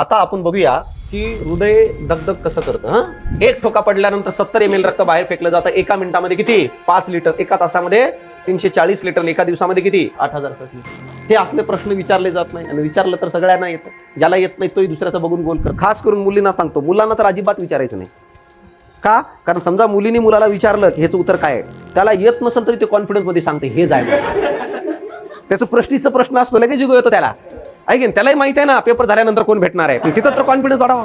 आता आपण बघूया की हृदय दगदग कसं करतं हा? एक ठोका पडल्यानंतर सत्तर एम एल रक्त बाहेर फेकलं जातं. एका मिनिटामध्ये किती? पाच लिटर. एका तासामध्ये तीनशे चाळीस लिटर एका दिवसामध्ये किती? आठ हजार हे असले प्रश्न विचारले जात नाही. आणि विचारलं तर सगळ्यांना येतं. ज्याला येत नाही तोही दुसऱ्याचं बघून गोल कर खास करून मुलींना सांगतो. मुलांना तर अजिबात विचारायचं नाही. का? कारण समजा मुलीने मुलाला विचारलं की ह्याचं उत्तर काय आहे? त्याला येत नसेल तरी ते कॉन्फिडन्समध्ये सांगते हे जाय त्याचं प्रश्नीचं प्रश्न असतो लगेच जिगो येतो त्याला. ऐकेन त्यालाही माहिती आहे ना पेपर झाल्यानंतर कोण भेटणार आहे? पण तिथं तर कॉन्फिडन्स वाढावा.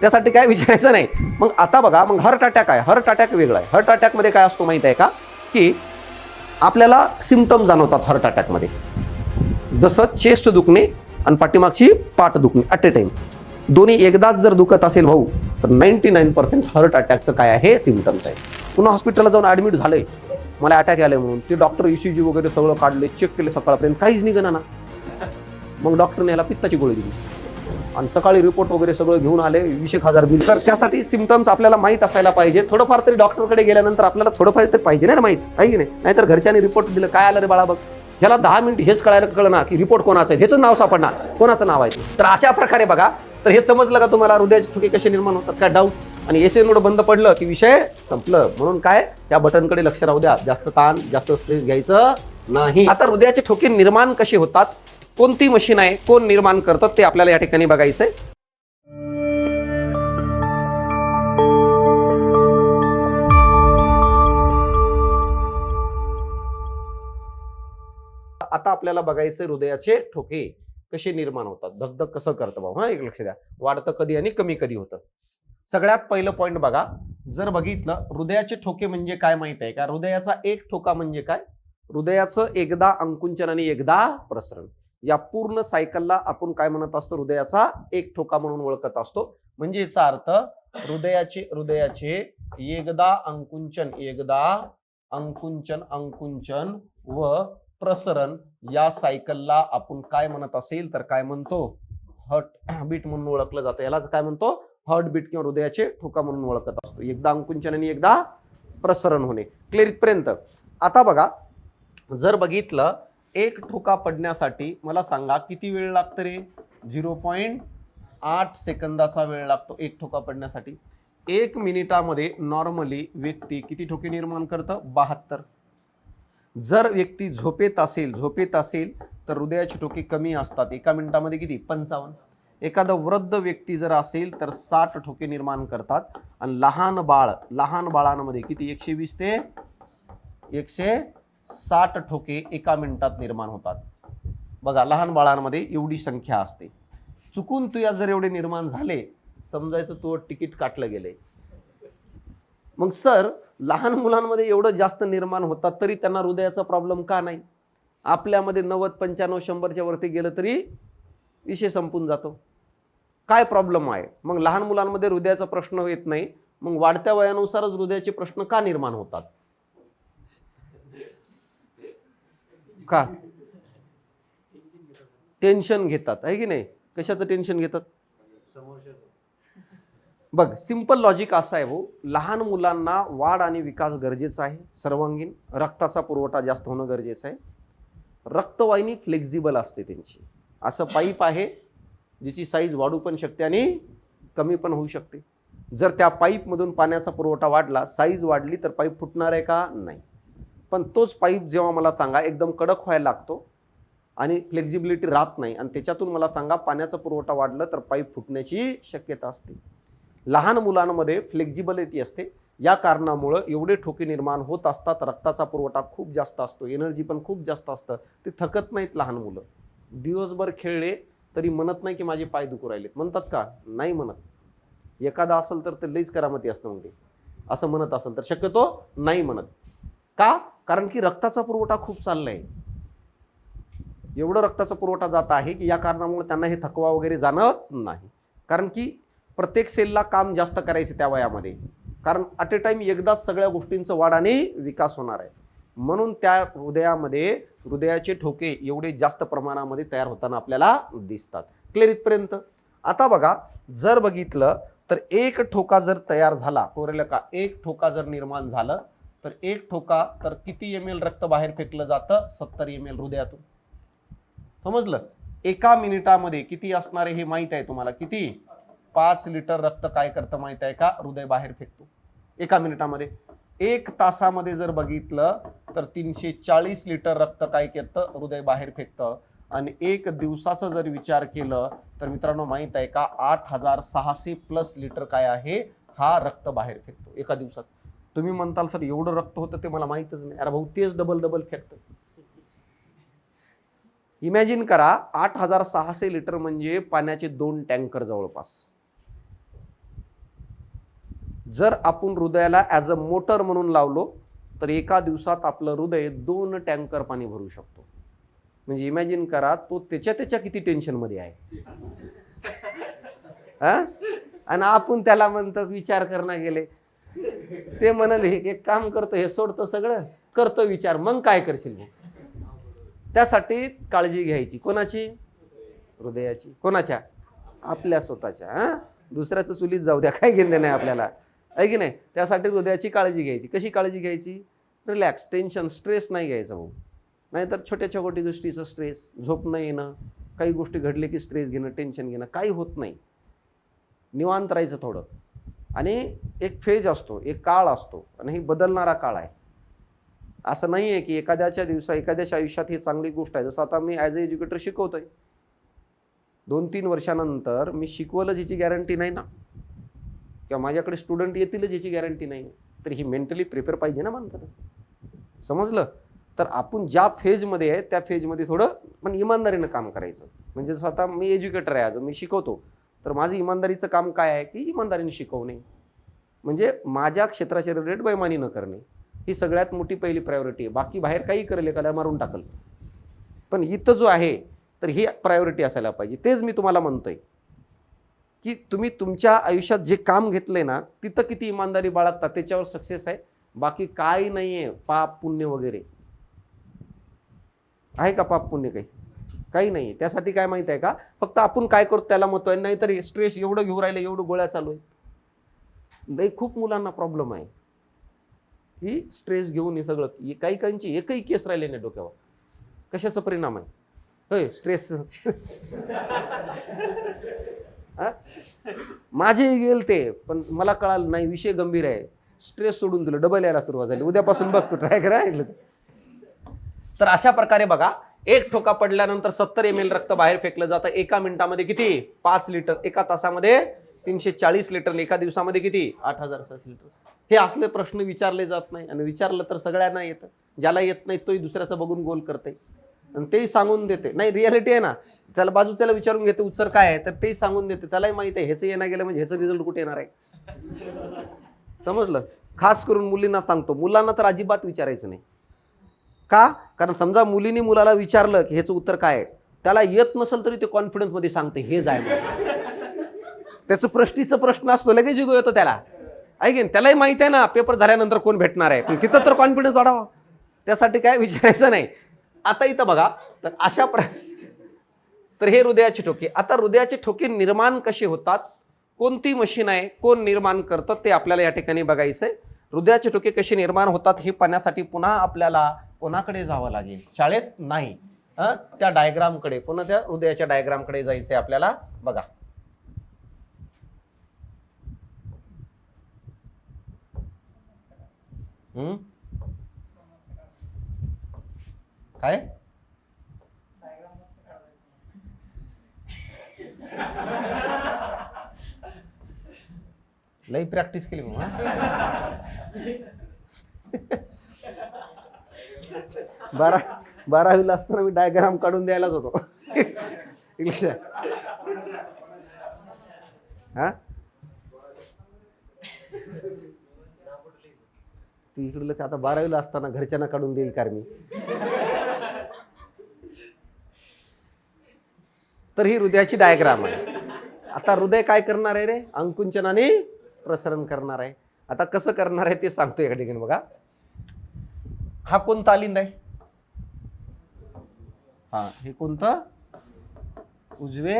त्यासाठी काय विचारायचं नाही. मग आता बघा मग हर्ट अटॅक आहे. हर्ट अटॅक वेगळा आहे. हर्ट अटॅकमध्ये काय असतो माहिती आहे का? की आपल्याला सिमटम जाणवतात हर्ट अटॅकमध्ये जसं चेस्ट दुखणे आणि पाठीमागची पाठ दुखणे ॲट ए टाइम दोन्ही एकदाच जर दुखत असेल भाऊ तर नाईन्टी नाईन पर्सेंट हार्ट अटॅकचं काय आहे? सिमटम्स आहे. पुन्हा हॉस्पिटलला जाऊन ॲडमिट झालं आहे मला अटॅक आलाय म्हणून. ते डॉक्टर जी वगैरे सगळं काढले चेक केले सकाळपर्यंत. काहीच निघणार ना. मग डॉक्टरने याला पित्ताची गोळी दिली. आणि सकाळी रिपोर्ट वगैरे सगळं घेऊन आले वीस एक हजार बिल. तर त्यासाठी सिमटम्स आपल्याला माहीत असायला पाहिजे. थोडंफार तरी डॉक्टरकडे गेल्यानंतर आपल्याला थोडंफार तरी पाहिजे ना माहीत माहीत? आहे की नाही? नाहीतर घरच्यांनी रिपोर्ट दिलं काय आलं रे बाळा बघ? ह्याला दहा मिनिट हेच कळायला कळलं ना की रिपोर्ट कोणाचं आहे? ह्याचं नाव सापडणार. कोणाचं नाव आहे? तर अशा प्रकारे बघा. तर हे समजलं का तुम्हाला? हृदयाचे ठोके कसे निर्माण होतात? काय डाऊट आणि एस एन बंद पडलं की विषय संपलं. म्हणून काय? त्या बटनकडे लक्ष राहू द्या. जास्त ताण जास्त स्ट्रेस घ्यायचं नाही. आता हृदयाचे ठोके निर्माण कसे होतात? कोणती मशीन आहे कोण निर्माण करतात ते आपल्याला या ठिकाणी बघायचंय. आता आपल्याला बघायचं हृदयाचे ठोके कसे निर्माण होतात. धगधग कसं करतं भाऊ हा एक लक्ष द्या. वाढतं कधी आणि कमी कधी होतं. सगळ्यात पहिलं पॉईंट बघा. जर बघितलं हृदयाचे ठोके म्हणजे काय माहीत आहे का? हृदयाचा एक ठोका म्हणजे काय? हृदयाचं एकदा अंकुंचन आणि एकदा प्रसरण. या पूर्ण सायकलला आपण काय म्हणत असतो? हृदयाचा एक ठोका म्हणून ओळखत असतो. म्हणजे याचा अर्थ हृदयाचे हृदयाचे एकदा अंकुंचन एकदा अंकुंचन अंकुंचन व प्रसरण या सायकलला आपण काय म्हणत असेल तर काय म्हणतो? हर्ट बीट म्हणून ओळखलं जातं. यालाच काय म्हणतो? हर्ट बीट किंवा हृदयाचे ठोका म्हणून ओळखत असतो. एकदा अंकुंचन आणि एकदा प्रसरण होणे. क्लिअर इथपर्यंत. आता बघा जर बघितलं एक ठोका पडण्यासाठी मला सांगा किती वेळ लागतं रे? झिरो पॉईंट आठ सेकंदाचा वेळ लागतो एक ठोका पडण्यासाठी. एक मिनिटामध्ये नॉर्मली व्यक्ती किती ठोके निर्माण करतं? बहात्तर. जर व्यक्ती झोपेत असेल झोपेत असेल तर हृदयाचे ठोके कमी असतात. एका मिनिटामध्ये किती? पंचावन्न. एखादा वृद्ध व्यक्ती जर असेल तर साठ ठोके निर्माण करतात. आणि लहान बाळ लहान बाळांमध्ये किती? एकशे वीस ते एकशे साठ ठोके एका मिनिटात निर्माण होतात. बघा लहान बाळांमध्ये एवढी संख्या असते. चुकून तुया जर एवढे निर्माण झाले समजायचं तू तिकीट काटलं गेले. मग सर लहान मुलांमध्ये एवढं जास्त निर्माण होतात तरी त्यांना हृदयाचा प्रॉब्लेम का नाही? आपल्यामध्ये नव्वद पंच्याण्णव शंभरच्या वरती गेलं तरी विषय संपून जातो. काय प्रॉब्लेम आहे? मग लहान मुलांमध्ये हृदयाचा प्रश्न येत नाही. मग वाढत्या वयानुसारच हृदयाचे प्रश्न का निर्माण होतात? का? टेन्शन घेतात आहे की नाही? कशाचं टेन्शन घेतात? बघ सिंपल लॉजिक असं आहे भाऊ लहान मुलांना वाढ आणि विकास गरजेचा आहे सर्वांगीण. रक्ताचा पुरवठा जास्त होणं गरजेचं आहे. रक्तवाहिनी फ्लेक्झिबल असते त्यांची. असं पाईप आहे ज्याची साईज वाढू पण शकते आणि कमी पण होऊ शकते. जर त्या पाईपमधून पाण्याचा पुरवठा वाढला साईज वाढली तर पाईप फुटणार आहे का? नाही. पण तोच पाईप जेव्हा मला सांगा एकदम कडक व्हायला लागतो आणि फ्लेक्झिबिलिटी राहत नाही आणि त्याच्यातून मला सांगा पाण्याचा पुरवठा वाढलं तर पाईप फुटण्याची शक्यता असते. लहान मुलांमध्ये फ्लेक्झिबिलिटी असते. या कारणामुळं एवढे ठोके निर्माण होत असतात रक्ताचा पुरवठा खूप जास्त असतो एनर्जी पण खूप जास्त असतं. ते थकत नाहीत लहान मुलं. दिवसभर खेळले तरी म्हणत नाही की माझे पाय दुखू राहिलेत. म्हणतात का? नाही म्हणत. एखादा असेल तर ते लईच करामती असतं मग ते म्हणजे. असं म्हणत असेल तर शक्यतो नाही म्हणत. का? कारण की रक्ताचा पुरवठा खूप चाललाय. एवढं रक्ताचा पुरवठा जात आहे की या कारणामुळे त्यांना हे थकवा वगैरे जाणवत नाही. कारण की प्रत्येक सेलला काम जास्त करायचे त्या वयामध्ये. कारण ॲट ए टाईम एकदाच सगळ्या गोष्टींचं वाढ आणि विकास होणार आहे. म्हणून त्या हृदयामध्ये हृदयाचे ठोके एवढे जास्त प्रमाणामध्ये तयार होताना आपल्याला दिसतात. क्लिअर इथपर्यंत? आता बघा जर बघितलं तर एक ठोका जर तयार झाला कोरेला का एक ठोका जर निर्माण झालं तर एक ठोका तर किती एम एल रक्त बाहेर फेकलं जातं? सत्तर एम एल हृदयातून. समजलं? एका मिनिटामध्ये किती असणार आहे हे माहीत आहे तुम्हाला? किती? पाच लिटर रक्त काय करतं माहीत आहे का? हृदय बाहेर फेकतो. एका मिनिटामध्ये. एक तासामध्ये जर बघितलं तर तीनशे चाळीस लिटर रक्त काय करतं? हृदय बाहेर फेकतं. आणि एक दिवसाचा जर विचार केलं तर मित्रांनो माहीत आहे का? आठ हजार सहाशे प्लस लिटर काय आहे? हा रक्त बाहेर फेकतो. एका दिवसात. तुम्ही म्हणताल सर एवढं रक्त होतं ते मला माहितच नाही. अरे भाऊ तेच डबल डबल फेकतं. इमॅजिन करा आठ हजार सहाशे लिटर म्हणजे पाण्याचे दोन टँकर जवळपास. जर आपण हृदयाला ॲज अ मोटर म्हणून लावलो तर एका दिवसात आपलं हृदय दोन टँकर पाणी भरू शकतो. म्हणजे इमॅजिन करा तो त्याच्या त्याच्या किती टेन्शनमध्ये आहे? हा? आणि आपण त्याला म्हणतो विचार करणं गेले. ते म्हणाले एक काम करतो हे सोडतो सगळं करतो विचार मग काय करशील मग? त्यासाठी काळजी घ्यायची. कोणाची? हृदयाची. कोणाच्या? आपल्या स्वतःच्या हा? दुसऱ्याचं चुलीत जाऊ द्या काय घेणं नाही आपल्याला? आहे की नाही? त्यासाठी हृदयाची काळजी घ्यायची. कशी काळजी घ्यायची? रिलॅक्स टेन्शन स्ट्रेस नाही घ्यायचा भाऊ. नाहीतर छोट्या छोट्या गोष्टीचं स्ट्रेस झोप न येणं काही गोष्टी घडले की स्ट्रेस घेणं टेन्शन घेणं काही होत नाही. निवांत राहायचं थोडं. आणि एक फेज असतो एक काळ असतो आणि ही बदलणारा काळ आहे. असं नाही आहे की एखाद्याच्या दिवसा एखाद्याच्या आयुष्यात ही चांगली गोष्ट आहे. जसं आता मी ॲज अ एज्युकेटर शिकवतोय. दोन तीन वर्षानंतर मी शिकवलं जिची गॅरंटी नाही ना. किंवा माझ्याकडे स्टुडंट येतीलच ज्याची गॅरंटी नाही. तर ही मेंटली प्रिपेअर पाहिजे ना माणसाला. समजलं? तर आपण ज्या फेजमध्ये आहे त्या फेजमध्ये थोडं पण इमानदारीनं काम करायचं. म्हणजे जसं आता मी एज्युकेटर आहे आज मी शिकवतो. तर माझं इमानदारीचं काम काय आहे की इमानदारीने शिकवणे. म्हणजे माझ्या क्षेत्राचे रिलेटेड बैमानी न करणे. ही सगळ्यात मोठी पहिली प्रायोरिटी आहे. बाकी बाहेर काही करेल एखाद्या मारून टाकल. पण इथं जो आहे तर ही प्रायोरिटी असायला पाहिजे. तेच मी तुम्हाला म्हणतोय. की तुम्ही तुमच्या आयुष्यात जे काम घेतलंय ना तिथं किती इमानदारी बाळगता त्याच्यावर सक्सेस आहे. बाकी काही नाही आहे पाप पुण्य वगैरे. आहे का पाप पुण्य काही? काही नाही त्यासाठी काय माहिती आहे का? फक्त आपण काय करतो त्याला महत्त्व आहे नाहीतर स्ट्रेस एवढं घेऊन राहिलं एवढं गोळ्या चालू आहे लई खूप मुलांना प्रॉब्लेम आहे. की स्ट्रेस घेऊन हे सगळं काही काहींची एकही केस राहिले नाही डोक्यावर. कशाचा परिणाम आहे? होय स्ट्रेस माझे गेल ते पण मला कळालं नाही विषय गंभीर आहे. स्ट्रेस सोडून दिलं डबल यायला सुरुवात झाली. उद्यापासून बघतो ट्राय करा तर अशा प्रकारे बघा एक ठोका पडल्यानंतर सत्तर एम एल रक्त बाहेर फेकलं जातं. एका मिनिटामध्ये किती? पाच लिटर. एका तासामध्ये तीनशे चाळीस लिटर. एका दिवसामध्ये किती? आठ हजार सहाशे लिटर. हे असले प्रश्न विचारले जात नाही. आणि विचारलं तर सगळ्यांना येतं. ज्याला येत नाही तोही दुसऱ्याचं बघून गोल करते. आणि तेही सांगून देते. नाही रियालिटी आहे ना. त्याला बाजू त्याला विचारून घेते उत्तर काय आहे? तर तेही सांगून देते. त्यालाही माहिती आहे ह्याचं येणं गेलं म्हणजे ह्याचं रिझल्ट कुठे येणार आहे? समजलं? खास करून मुलींना सांगतो. मुलांना तर अजिबात विचारायचं नाही. का? कारण समजा मुलीने मुलाला विचारलं की ह्याचं उत्तर काय आहे? त्याला येत नसेल तरी ते कॉन्फिडन्समध्ये सांगते हे जाय त्याचं प्रश्नीचं प्रश्न असतो लगेच युग येतो त्याला. ऐकेन त्यालाही माहिती आहे ना पेपर झाल्यानंतर कोण भेटणार आहे? पण तिथं तर कॉन्फिडन्स वाढावा. त्यासाठी काय विचारायचं नाही. आता इथं बघा तर अशा प्र तर हे हृदयाचे ठोके. आता हृदयाचे ठोके निर्माण कसे होतात? कोणती मशीन आहे? कोण निर्माण करतं? ते आपल्याला या ठिकाणी बघायचं आहे हृदयाचे टोके कसे निर्माण होतात हे पाहण्यासाठी पुन्हा आपल्याला कोणाकडे जावं लागेल? शाळेत नाही. त्या डायग्रामकडे पुन्हा त्या हृदयाच्या डायग्रामकडे जायचंय आपल्याला. बघा. काय? लई प्रॅक्टिस केली मग बारा बारावीला असताना मी डायग्राम काढून द्यायलाच होतो. इंग्लिश हा? तू इकडलं का आता बारावीला असताना घरच्यांना काढून देईल कार मी. तर ही हृदयाची डायग्राम आहे. आता हृदय काय करणार आहे रे? अंकुंचनाने प्रसरण करणार आहे. आता कसं करणार आहे ते सांगतो एका ठिकाणी बघा. हा कोणता आलिंद आहे? हा हे कोणतं? उजवे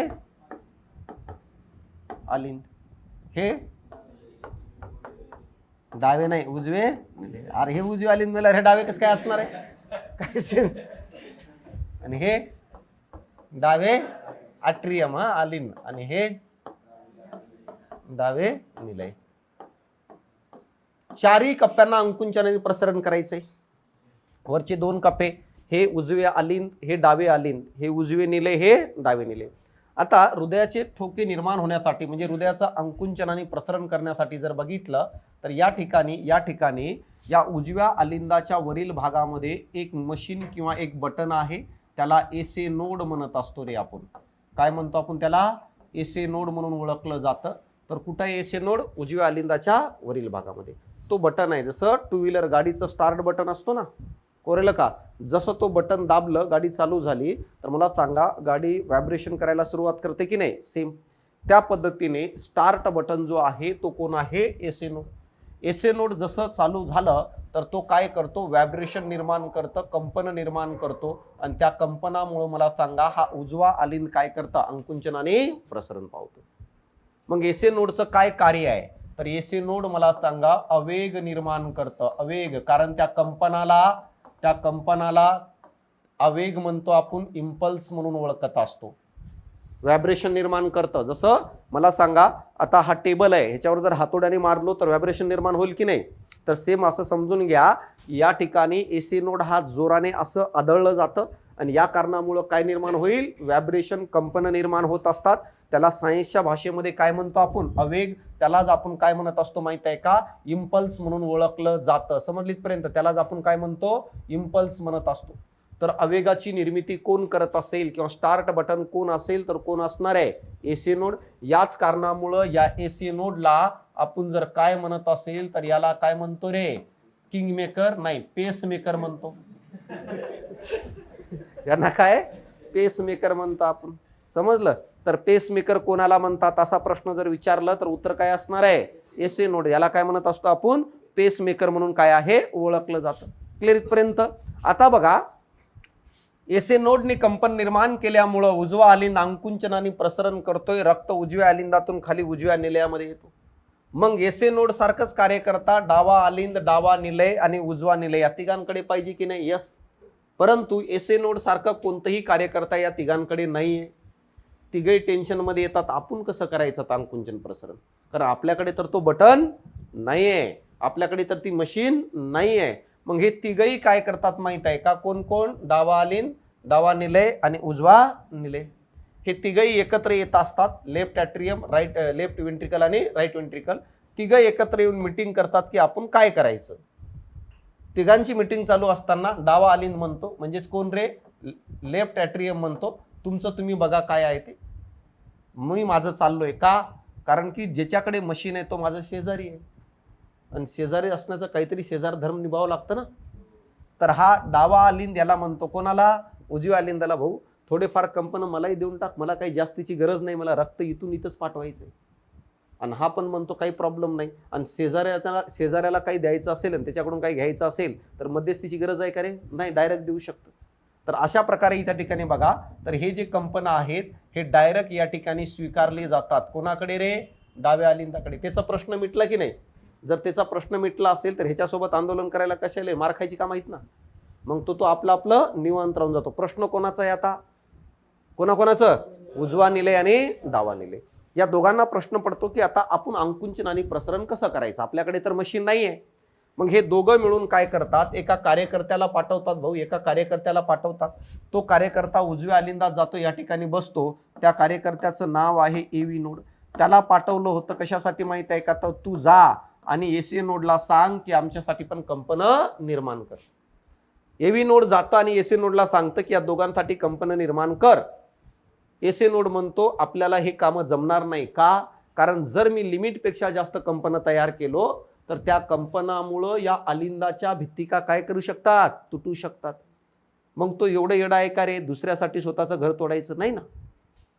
आलिंद हे? डावे नाही उजवे. अरे हे उजवे आलिंद मला हे डावे कसं काय असणार आहे? काय आणि हे? डावे आट्रियम हा आलिंद आणि हे? डावे निलय. चारही कप्प्यांना अंकुंचनाने प्रसरण करायचं आहे वरचे दोन कप्पे हे उजवे आलिंद हे डावे आलिंद हे उजवे निले हे डावे निले. आता हृदयाचे ठोके निर्माण होण्यासाठी म्हणजे हृदयाचं अंकुंचनाने प्रसरण करण्यासाठी जर बघितलं तर या ठिकाणी या ठिकाणी या उजव्या आलिंदाच्या वरील भागामध्ये एक मशीन किंवा एक बटन आहे त्याला एसे नोड म्हणत असतो रे आपण. काय म्हणतो आपण त्याला? एसे नोड म्हणून ओळखलं जातं. तर कुठं आहे एसे नोड? उजव्या आलिंदाच्या वरील भागामध्ये. तो बटन आहे. जसं टू व्हीलर गाडीचं स्टार्ट बटन असतो ना कोरेल का? जसं तो बटन दाबलं गाडी चालू झाली तर मला सांगा गाडी व्हायब्रेशन करायला सुरुवात करते की नाही? सेम त्या पद्धतीने स्टार्ट बटन जो आहे तो कोण आहे? एसे नोड ए नोड जसं चालू झालं तर तो काय करतो? व्हायब्रेशन निर्माण करतं कंपन निर्माण करतो. आणि त्या कंपनामुळं मला सांगा हा उजवा आलिंद काय करतं? अंकुंचनाने प्रसरण पावतो. मग एसे नोडचं काय कार्य आहे? तर एसी नोड मला सांगा अवेग निर्माण करतं. अवेग कारण त्या कंपनाला त्या कंपनाला अवेग म्हणतो आपण इम्पल्स म्हणून ओळखत असतो. व्हायब्रेशन निर्माण करतं. जसं मला सांगा आता हा टेबल आहे ह्याच्यावर जर हातोड्याने मारलो तर व्हायब्रेशन निर्माण होईल की नाही? तर सेम असं समजून घ्या या ठिकाणी एसी नोड हा जोराने असं आदळलं जातं. आणि या कारणामुळं काय निर्माण होईल? व्हायब्रेशन कंपन निर्माण होत असतात. त्याला सायन्सच्या भाषेमध्ये काय म्हणतो आपण? अवेग. त्यालाच आपण काय म्हणत असतो माहीत आहे का? इम्पल्स म्हणून ओळखलं जातं. समजलीतपर्यंत त्यालाच आपण काय म्हणतो? इम्पल्स म्हणत असतो. तर आवेगाची निर्मिती कोण करत असेल किंवा स्टार्ट बटन कोण असेल तर कोण असणार आहे? एसी नोड याच कारणामुळं या एसी नोडला आपण जर काय म्हणत असेल तर याला काय म्हणतो रे? किंग मेकर नाही पेस मेकर म्हणतो. यांना काय? पेस मेकर म्हणतो आपण. समजलं? तर पेस मेकर कोणाला म्हणतात? असा प्रश्न जर विचारला तर उत्तर काय असणार आहे? एसे नोड याला काय म्हणत असतो आपण? पेस मेकर म्हणून काय आहे? ओळखलं जातं. क्लिअर इथपर्यंत? आता बघा. एसे नोडने कंपन निर्माण केल्यामुळं उजवा आलिंद अंकुंचनाने प्रसरण करतोय. रक्त उजव्या आलिंदातून खाली उजव्या निलयामध्ये येतो. मग एसे नोड सारखंच कार्य करता. डावा आलिंद डावा निलय आणि उजवा निलय. या तिघांकडे पाहिजे की नाही? यस परंतु एसे नोड सारखं कोणतंही कार्यकर्ता या तिघांकडे नाही आहे तिघही टेन्शनमध्ये येतात. आपण कसं करायचं आता प्रसरण? कारण आपल्याकडे तर तो बटन नाही आहे आपल्याकडे तर ती मशीन नाही आहे मग हे तिघही काय करतात माहीत आहे का? कोण कोण? डावा आलीन डावा निलय आणि उजवा निलय. हे तिघही एकत्र येत असतात. Left atrium right left ventricle आणि राईट वेंट्रिकल तिघं एकत्र येऊन मिटिंग करतात की आपण काय करायचं? तिघांची मिटिंग चालू असताना डावा आलिंद म्हणतो म्हणजेच कोण रे? लेफ्ट ॲट्रियम म्हणतो. तुमचं तुम्ही बघा काय आहे ते. मी माझं चाललो आहे का? कारण की ज्याच्याकडे मशीन आहे तो माझा शेजारी आहे. आणि शेजारी असण्याचं काहीतरी शेजार धर्म निभावं लागतं ना. तर हा डावा आलिंद याला म्हणतो. कोणाला? उजव्या आलिंदाला भाऊ. थोडेफार कंपन मलाही देऊन टाक. मला काही जास्तीची गरज नाही. मला रक्त इथून इथंच पाठवायचं आहे आणि हा पण म्हणतो काही प्रॉब्लेम नाही. आणि शेजाऱ्याला शेजाऱ्याला काही द्यायचं असेल आणि त्याच्याकडून काही घ्यायचं असेल तर मध्यस्थीची गरज आहे का रे? नाही डायरेक्ट देऊ शकतं. तर अशा प्रकारे त्या ठिकाणी बघा तर हे जे कंपना आहेत हे डायरेक्ट या ठिकाणी स्वीकारले जातात. कोणाकडे रे? डाव्या अलिंदाकडे. त्याचा प्रश्न मिटला की नाही? जर त्याचा प्रश्न मिटला असेल तर ह्याच्यासोबत आंदोलन करायला कशाला मार खायची का माहीत ना? मग तो तो आपलं आपलं निवांत राहून जातो. प्रश्न कोणाचा आहे आता? कोणाकोणाचं? उजवा निलय आणि डावा निलय. या दोघांना प्रश्न पडतो की आता आपण अंकुंचन आणि प्रसरण कसं करायचं? आपल्याकडे तर मशीन नाही आहे मग हे दोघं मिळून काय करतात? एका कार्यकर्त्याला पाठवतात भाऊ एका कार्यकर्त्याला पाठवतात. तो कार्यकर्ता उजव्या आलिंदात जातो या ठिकाणी बसतो. त्या कार्यकर्त्याचं नाव आहे एव्ही नोड. त्याला पाठवलं होतं कशासाठी माहीत आहे का? तर तू जा आणि एसी नोडला सांग की आमच्यासाठी पण कंपनं निर्माण कर. एव्ही नोड जातं आणि एसी नोडला सांगतं की या दोघांसाठी कंपनं निर्माण कर. एस एन ओड म्हणतो आपल्याला हे कामं जमणार नाही. का? कारण जर मी लिमिटपेक्षा जास्त कंपनं तयार केलो तर त्या कंपनामुळं या अलिंदाच्या भित्तिका काय करू शकतात? तुटू शकतात. मग तो एवढं येडा आहे का रे? दुसऱ्यासाठी स्वतःचं घर तोडायचं नाही ना?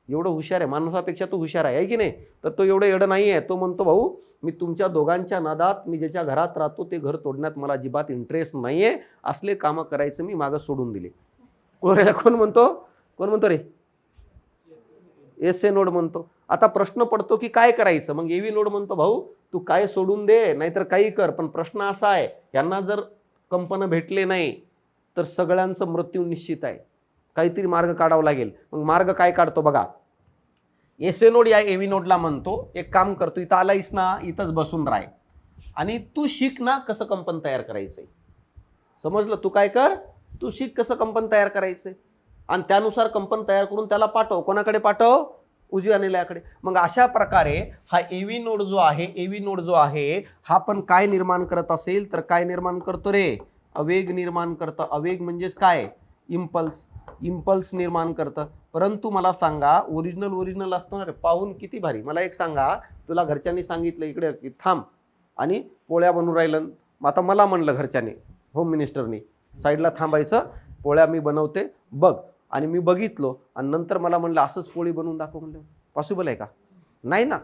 एवढं हुशार आहे. माणसापेक्षा तो हुशार आहे की नाही? तर तो एवढं येडं नाही आहे. तो म्हणतो भाऊ मी तुमच्या दोघांच्या नादात मी ज्याच्या घरात राहतो ते घर तोडण्यात मला अजिबात इंटरेस्ट नाही आहे असले कामं करायचं मी मागं सोडून दिले. कोण कोण म्हणतो? कोण म्हणतो रे? एस ए नोड म्हणतो. आता प्रश्न पडतो की काय करायचं? मग एव्ही नोड म्हणतो भाऊ तू काय सोडून दे नाहीतर काही कर. पण प्रश्न असा आहे यांना जर कंपनं भेटले नाही तर सगळ्यांचं मृत्यू निश्चित आहे. काहीतरी मार्ग काढावा लागेल. मग मार्ग काय काढतो बघा. एस ए नोड या एव्ही नोडला म्हणतो एक काम करतो इथं आलायस ना इथंच बसून राह. आणि तू शिक ना कसं कंपन तयार करायचंय. समजलं? तू काय कर तू शिक कसं कंपन तयार करायचंय. आणि त्यानुसार कंपन तयार करून त्याला पाठव. कोणाकडे पाठव? उजव्या निलयाकडे मग अशा प्रकारे हा एव्ही नोड जो आहे एव्ही नोड जो आहे हा पण काय निर्माण करत असेल? तर काय निर्माण करतो रे? अवेग निर्माण करतं. अवेग म्हणजेच काय? इम्पल्स इम्पल्स निर्माण करतं. परंतु मला सांगा ओरिजिनल ओरिजिनल रे पाहून किती भारी. मला एक सांगा तुला घरच्यांनी सांगितलं इकडे की थांब. आणि पोळ्या बनवून राहिलं. मग आता मला म्हणलं घरच्याने होम मिनिस्टरनी साईडला थांबायचं. पोळ्या मी बनवते. बघ आणि मी बघितलो आणि नंतर मला म्हणलं असंच पोळी बनवून दाखव म्हणलं. पॉसिबल आहे का? नाही ना.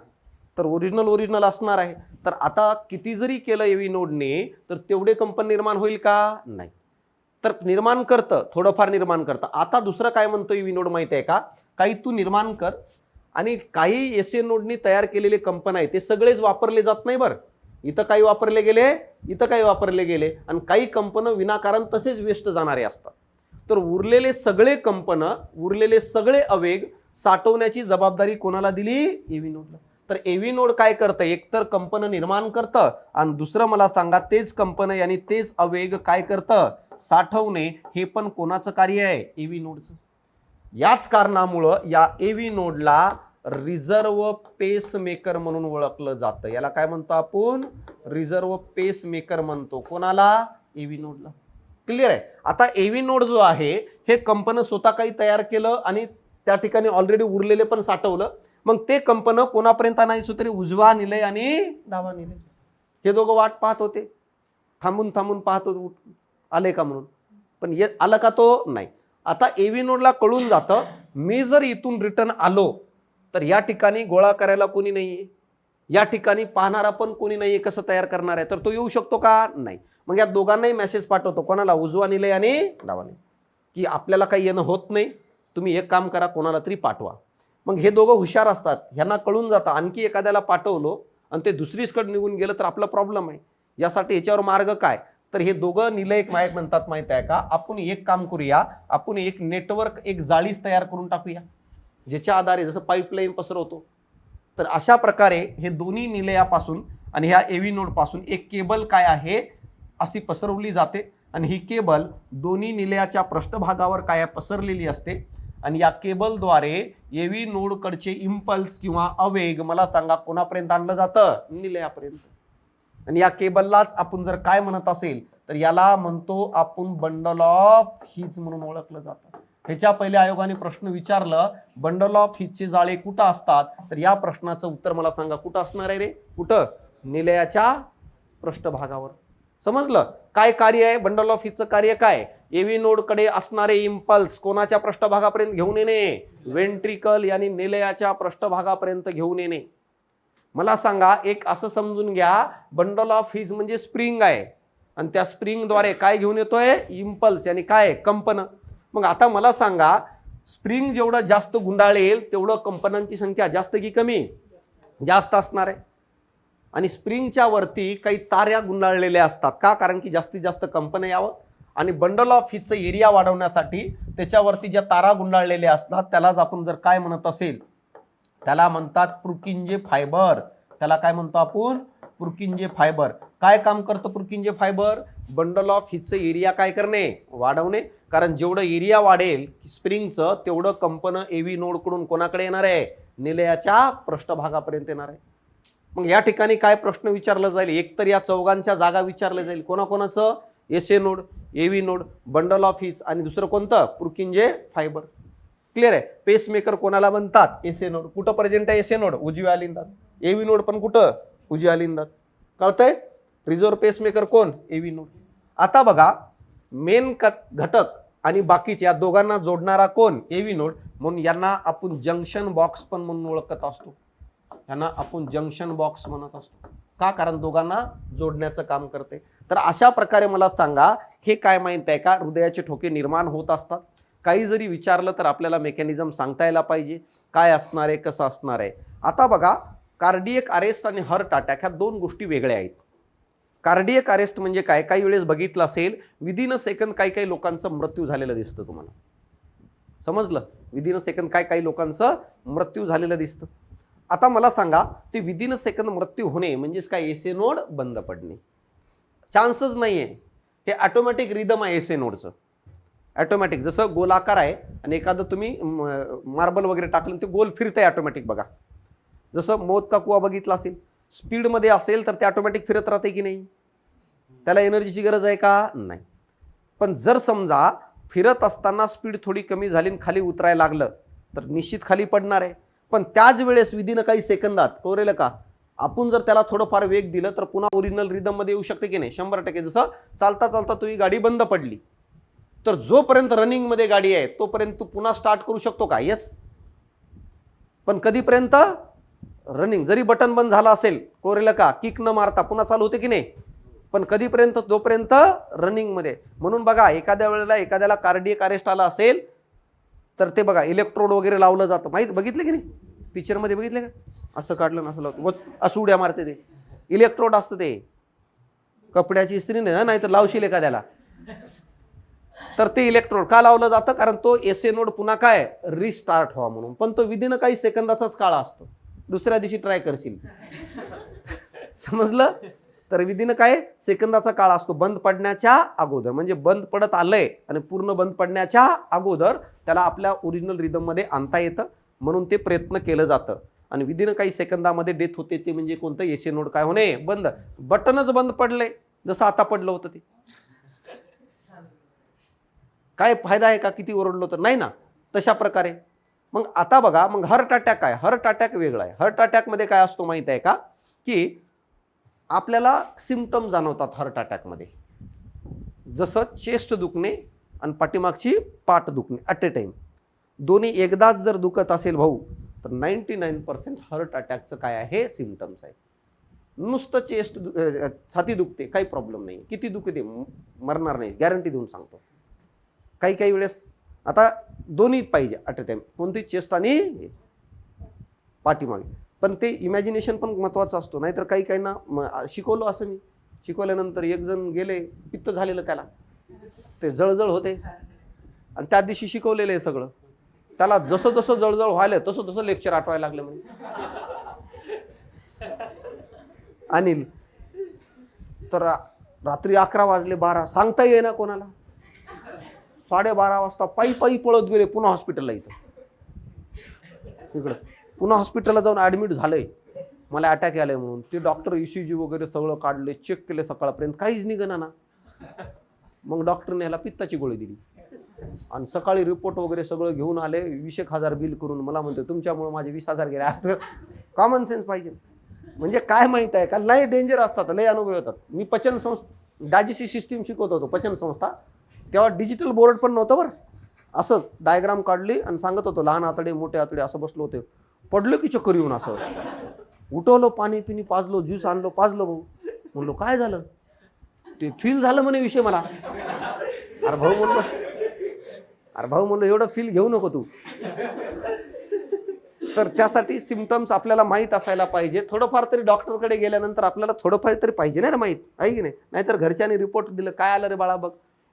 तर ओरिजिनल ओरिजिनल असणार आहे. तर आता किती जरी केलं एवी नोडने तर तेवढे कंपन निर्माण होईल का? नाही. तर निर्माण करतं थोडंफार निर्माण करतं. आता दुसरं काय म्हणतो एव्ही नोड माहिती आहे का? काही तू निर्माण कर आणि काही एस ए नोडनी तयार केलेले कंपन आहे ते सगळेच वापरले जात नाही बरं. इथं काही वापरले गेले इथं काही वापरले गेले आणि काही कंपनं विनाकारण तसेच वेस्ट जाणारे असतात. तर उरलेले सगळे कंपनं उरलेले सगळे अवेग साठवण्याची जबाबदारी कोणाला दिली? एव्ही नोडला तर एव्ही नोड काय करतं? एकतर कंपनं निर्माण करतं आणि दुसरं मला सांगा तेच कंपनं आणि तेच अवेग काय करतं? साठवणे हे पण कोणाचं कार्य आहे? एव्ही नोडचं याच कारणामुळं या एव्ही नोडला रिझर्व पेस मेकर म्हणून ओळखलं जातं. याला काय म्हणतो आपण? रिझर्व पेस मेकर म्हणतो. कोणाला? एव्ही नोडला क्लिअर आहे. आता एव्ही नोड जो आहे हे कंपनं स्वतः काही तयार केलं आणि त्या ठिकाणी ऑलरेडी उरलेले पण साठवलं. मग ते कंपनं कोणापर्यंत आणायचं तरी उजवा निलय आणि डावा निलय. हे दोघं वाट पाहत होते. थांबून थांबून पाहत होते. आले का म्हणून? पण ये आलं का तो? नाही. आता एव्ही नोडला कळून जातं मी जर इथून रिटर्न आलो तर या ठिकाणी गोळा करायला कोणी नाहीये. या ठिकाणी पाहणारा पण कोणी नाहीये कसं तयार करणार आहे. तर तो येऊ शकतो का? नाही. मग या दोघांनाही मेसेज पाठवतो. कोणाला उजवा निलय आणि डावाने की आपल्याला काही येणं होत नाही तुम्ही एक काम करा कोणाला तरी पाठवा. मग हे दोघं हुशार असतात. ह्यांना कळून जातं. आणखी एखाद्याला पाठवलो आणि ते दुसरीचकडे निघून गेलं तर आपला प्रॉब्लेम आहे. यासाठी याच्यावर मार्ग काय? तर हे दोघं निलय मायक म्हणतात माहीत आहे का? आपण एक काम करूया. आपण एक नेटवर्क एक जाळीच तयार करून टाकूया. ज्याच्या आधारे जसं पाईपलाईन पसरवतो. तर अशा प्रकारे हे दोन्ही निलयापासून आणि ह्या एव्ही नोडपासून एक केबल काय आहे? अशी पसरवली जाते आणि ही केबल दोन्ही निलयाच्या पृष्ठभागावर काय पसरलेली असते? आणि या केबलद्वारे एव्ही नोडकडचे इम्पल्स किंवा अवेग मला सांगा कोणापर्यंत आणलं जातं? निलयापर्यंत. आणि या केबललाच आपण जर काय म्हणत असेल तर याला म्हणतो आपण बंडल ऑफ हिज म्हणून ओळखलं जातं. ह्याच्या पहिले आयोगाने प्रश्न विचारलं बंडल ऑफ हिजचे जाळे कुठं असतात? तर या प्रश्नाचं उत्तर मला सांगा कुठं असणार आहे रे? कुठं? निलयाच्या पृष्ठभागावर. समजलं? काय कार्य आहे? बंडल ऑफ हिजचं कार्य काय? एव्ही नोडकडे असणारे इम्पल्स कोणाच्या पृष्ठभागापर्यंत घेऊन येणे? वेंट्रिकल याने निलयाच्या पृष्ठभागापर्यंत घेऊन येणे. मला सांगा एक असं समजून घ्या बंडल ऑफ हिज म्हणजे स्प्रिंग आहे. आणि त्या स्प्रिंगद्वारे काय घेऊन येतोय? इम्पल्स याने काय कंपन. मग आता मला सांगा स्प्रिंग जेवढं जास्त गुंडाळेल तेवढं कंपनांची संख्या जास्त की कमी? जास्त असणार आहे. आणि स्प्रिंगच्या वरती काही ताऱ्या गुंडाळलेल्या असतात. का? कारण की जास्तीत जास्त कंपन्या यावं आणि बंडल ऑफ हिचं एरिया वाढवण्यासाठी त्याच्यावरती ज्या तारा गुंडाळलेल्या असतात त्यालाच आपण जर काय म्हणत असेल त्याला म्हणतात प्रुकिंजे फायबर त्याला काय म्हणतो आपण? पुरकिंजे फायबर काय काम करतं पुरकिंजे फायबर बंडल ऑफ हिचं एरिया काय करणे? वाढवणे. कारण जेवढं एरिया वाढेल स्प्रिंगचं तेवढं कंपनं एव्ही नोडकडून कोणाकडे येणार आहे? निलयाच्या पृष्ठभागापर्यंत येणार आहे. मग या ठिकाणी काय प्रश्न विचारला जाईल? एकतर या चौघांच्या जागा विचारल्या जाईल. कोणाकोणाचं? S A node AV node bundle of His आणि दुसरं कोणतं? पुरकिंजे फायबर क्लिअर आहे? पेसमेकर कोणाला म्हणतात? S A node. कुठं प्रेझेंट आहे एस ए नोड? उजव्या आलिंदात ए व्ही नोड पण कुठं? उजव्या आलिंदात कळतंय? रिझर्व पेसमेकर कोण? AV node. आता बघा मेन कट घटक आणि बाकीचे या दोघांना जोडणारा कोण? AV node. म्हणून यांना आपण जंक्शन बॉक्स पण म्हणून ओळखत असतो. यांना आपण जंक्शन बॉक्स म्हणत असतो. का? कारण दोघांना जोडण्याचं काम करते. तर अशा प्रकारे मला सांगा हे काय माहीत आहे का? हृदयाचे ठोके निर्माण होत असतात. काही जरी विचारलं तर आपल्याला मेकॅनिझम सांगता यायला पाहिजे. काय असणार आहे? कसं असणार आहे? आता बघा कार्डियक अरेस्ट आणि हर्ट अटॅक ह्या दोन गोष्टी वेगळ्या आहेत. कार्डियक अरेस्ट म्हणजे काय? काही वेळेस बघितलं असेल विदिन अ सेकंद काही काही लोकांचा मृत्यू झालेला दिसतं तुम्हाला. समजलं? विदिन अ सेकंद काय काही लोकांचं मृत्यू झालेलं दिसतं. आता मला सांगा ते विदिन सेकंद मृत्यू होणे म्हणजेच काय एसे नोड बंद पडणे? चान्सच नाही आहे हे ॲटोमॅटिक रिदम आहे एसे नोडचं ॲटोमॅटिक जसं गोलाकार आहे आणि एखादं तुम्ही मार्बल वगैरे टाकलं ते गोल फिरतं आहे ऑटोमॅटिक बघा. जसं मौत का कुवा बघितला असेल स्पीडमध्ये असेल तर ते ऑटोमॅटिक फिरत राहते की नाही? त्याला एनर्जीची गरज आहे का? नाही. पण जर समजा फिरत असताना स्पीड थोडी कमी झाली आणि खाली उतरायला लागलं तर निश्चित खाली पडणार आहे. पण त्याच वेळेस विदिन काही सेकंदात कोरेल का? आपण जर त्याला थोडंफार वेग दिलं तर पुन्हा ओरिजिनल रिदममध्ये येऊ शकते की नाही? शंभर टक्के. जसं चालता चालता तुझी गाडी बंद पडली तर जोपर्यंत रनिंगमध्ये गाडी आहे तोपर्यंत तू पुन्हा स्टार्ट करू शकतो का? येस पण कधीपर्यंत? रनिंग जरी बटन बंद झालं असेल कोरेल का किक न मारता पुन्हा चालू होते की नाही? पण कधीपर्यंत? जोपर्यंत रनिंगमध्ये म्हणून बघा एखाद्या वेळेला एखाद्याला कार्डियक अरेस्ट आला असेल तर ते बघा इलेक्ट्रोड वगैरे लावलं जातं. माहीत बघितलं की नाही? पिक्चरमध्ये बघितलं का? असं काढलं ना असं लावतं. असं उड्या मारते ते. इलेक्ट्रोड असतं ते. कपड्याची इस्त्री नाही ना नाहीतर लावशील एखाद्याला. तर ते इलेक्ट्रोड का लावलं जातं? कारण तो एस ए नोड पुन्हा काय? रिस्टार्ट व्हावा म्हणून. पण तो विदिन काही सेकंदाचाच काळ असतो. दुसऱ्या दिवशी ट्राय करशील. समजलं? तर विदिन काय? सेकंदाचा काळ असतो बंद पडण्याच्या अगोदर. म्हणजे बंद पडत आलंय आणि पूर्ण बंद पडण्याच्या अगोदर त्याला आपल्या ओरिजिनल रिदममध्ये आणता येतं. म्हणून ते प्रयत्न केलं जातं. आणि विदिन काही सेकंदामध्ये डेथ होते ते म्हणजे कोणतं? एसी नोड काय होणे? बंद. बटनच बंद पडलंय. जसं आता पडलं होतं ते. काय फायदा आहे का? किती ओरडलो तर? नाही ना. तशा प्रकारे. मग आता बघा मग हर्ट अटॅक काय? हर्ट अटॅक वेगळा आहे. हर्ट अटॅकमध्ये काय असतो माहीत आहे का? की आपल्याला सिमटम जाणवतात हार्ट अटॅकमध्ये जसं चेस्ट दुखणे आणि पाठीमागची पाठ दुखणे ॲट ए टाईम दोन्ही एकदाच जर दुखत असेल भाऊ तर नाईन्टी नाईन पर्सेंट हार्ट अटॅकचं काय आहे? सिमटम्स आहे. नुसतं चेस्ट छाती दुखते काही प्रॉब्लेम नाही. किती दुखते मरणार नाही गॅरंटी देऊन सांगतो. काही काही वेळेस आता दोन्ही पाहिजे ॲट अ टाईम कोणती चेस्ट आणि पाठीमागे. पण ते इमॅजिनेशन पण महत्त्वाचं असतो. नाहीतर काही काही ना म- असं मी. शिकवल्यानंतर एक जण गेले पित्त झालेलं त्याला. ते जळजळ होते. आणि त्या दिवशी शिकवलेलं आहे सगळं. त्याला जसं जसं जळजळ व्हायला तसं तसं लेक्चर आठवायला लागलं म्हणजे अनिल तर रात्री अकरा वाजले बारा. सांगता ये ना कोणाला? साडेबारा वाजता पायी पायी पळत गेले पुन्हा हॉस्पिटलला इथं. तिकडं पुन्हा हॉस्पिटलला जाऊन ॲडमिट झालंय. मला अटॅक आलाय म्हणून. ते डॉक्टर जी वगैरे सगळं काढले चेक केले सकाळपर्यंत. काहीच निघणार ना. मग डॉक्टरने ह्याला पित्ताची गोळी दिली. आणि सकाळी रिपोर्ट वगैरे सगळं घेऊन आले वीस एक हजार बिल करून. मला म्हणते तुमच्यामुळे माझे वीस हजार गेले. कॉमन सेन्स पाहिजे. म्हणजे काय माहीत आहे का? लय डेंजर असतात लय अनुभव येतात. मी पचन संस्था डायजेसी सिस्टीम शिकवत होतो पचन संस्था. तेव्हा डिजिटल बोर्ड पण नव्हतं बरं. असंच डायग्राम काढली आणि सांगत होतो लहान आतडे मोठे आतडे असं बसलो होते. पडलो की चक्कर येऊन असं. उठवलो पाणी पिणी पाजलो ज्यूस आणलो पाजलो भाऊ. म्हणलो काय झालं? ते फील झालं म्हणे विषय मला. अरे भाऊ म्हणलो अरे भाऊ म्हणलो एवढं फील घेऊ नको तू. तर त्यासाठी सिमटम्स आपल्याला माहीत असायला पाहिजे. थोडंफार तरी डॉक्टरकडे गेल्यानंतर आपल्याला थोडंफार तरी पाहिजे ना रे माहीत? आहे की नाही? नाहीतर घरच्यांनी रिपोर्ट दिलं काय आलं रे बाळा बघ?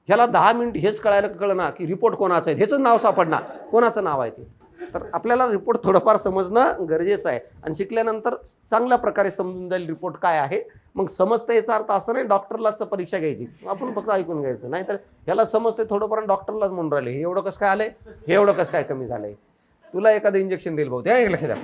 ह्याला दहा मिनिट हेच कळायला कळणार की रिपोर्ट कोणाचं आहे? ह्याचं नाव सापडणार. कोणाचं नाव आहे ते? तर आपल्याला रिपोर्ट थोडंफार समजणं गरजेचं आहे. आणि शिकल्यानंतर चांगल्या प्रकारे समजून जाईल रिपोर्ट काय आहे. मग समजतं याचा अर्थ असं नाही डॉक्टरलाच परीक्षा घ्यायची. आपण फक्त ऐकून घ्यायचं. नाहीतर ह्याला समजते थोडंफार डॉक्टरलाच म्हणून राहिले. हे एवढं कसं काय आलंय? हे एवढं कसं काय कमी झालंय? तुला एखादं इंजेक्शन देईल भाऊ त्या एक लक्षात द्या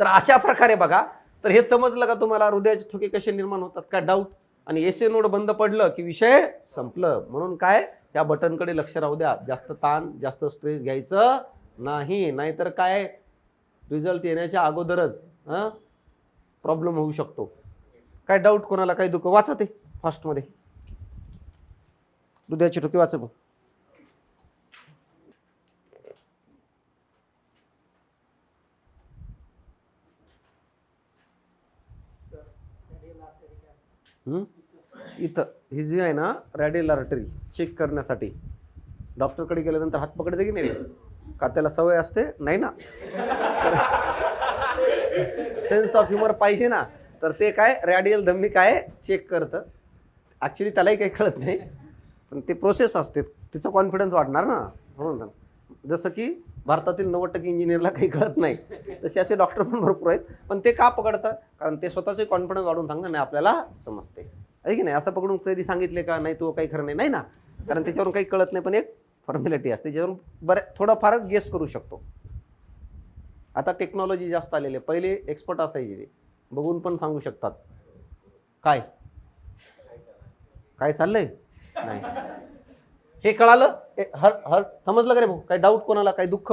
तर अशा प्रकारे बघा. तर हे समजलं का तुम्हाला? हृदयाचे ठोके कसे निर्माण होतात? का डाऊट आणि एस ए नोड बंद पडलं की विषय संपलं. म्हणून काय? त्या बटनकडे लक्ष राहू द्या. जास्त ताण जास्त स्ट्रेस घ्यायचं नाही नाहीतर काय? रिझल्ट येण्याच्या अगोदरच हां? प्रॉब्लेम होऊ शकतो. काय डाऊट कोणाला काही दुःख? वाचा ते फास्टमध्ये हृदयाचे ठोके वाचा मग. इथं ही जी आहे ना रॅडियल आर्टरी चेक करण्यासाठी. डॉक्टरकडे गेल्यानंतर हात पकडते की नाही? का त्याला सवय असते नाही ना? सेन्स ऑफ ह्युमर पाहिजे ना? तर ते काय रॅडियल धम्मी काय चेक करतं. ॲक्च्युली त्यालाही काही कळत नाही पण ते प्रोसेस असते. तिचं कॉन्फिडन्स वाढणार ना? म्हणून जसं की भारतातील नव्वद टक्के इंजिनियरला काही कळत नाही तसे असे डॉक्टर पण भरपूर आहेत. पण ते का पकडतं? कारण ते स्वतःचे कॉन्फिडन्स वाढवून सांगणं नाही आपल्याला समजते. आहे की नाही? असं पकडून कधी सांगितले का? नाही तो काही खरं नाही नाही ना? कारण त्याच्यावरून काही कळत नाही. पण एक फॉर्मॅलिटी असते ज्यावरून बऱ्या थोडंफार गेस करू शकतो. आता टेक्नॉलॉजी जास्त आलेली आहे. पहिले एक्सपर्ट असायचे ते. बघून पण सांगू शकतात. काय? काय चाललंय? नाही. हे कळालं? हे हर हर समजलं का रे भाऊ? काही डाऊट कोणाला? काही दुःख?